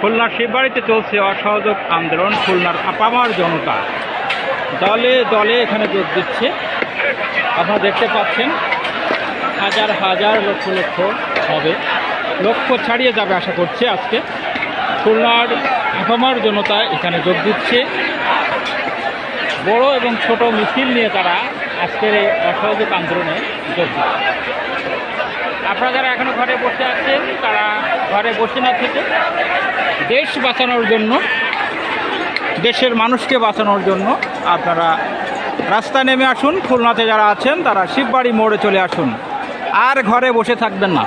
খুলনার শিববাড়িতে চলছে অসহযোগ আন্দোলন, খুলনার আপামার জনতা। দলে দলে এখানে যোগ দিচ্ছে। আপনারা দেখতে পাচ্ছেন, হাজার হাজার লক্ষ লক্ষ হবে। লক্ষ ছাড়িয়ে যাবে আশা করছে আজকে। খুলনার আপামার জনতা এখানে যোগ দিচ্ছে। বড় এবং ছোট মিছিল নিয়ে তারা আজকের এই অসহযোগ আন্দোলনে যোগ দিচ্ছে। আপনারা যারা এখনও ঘরে বসে আছেন, তারা ঘরে বসে না থেকে দেশ বাঁচানোর জন্য, দেশের মানুষকে বাঁচানোর জন্য আপনারা রাস্তা নেমে আসুন। খুলনাতে যারা আছেন, তারা শিববাড়ি মোড়ে চলে আসুন। আর ঘরে বসে থাকবেন না।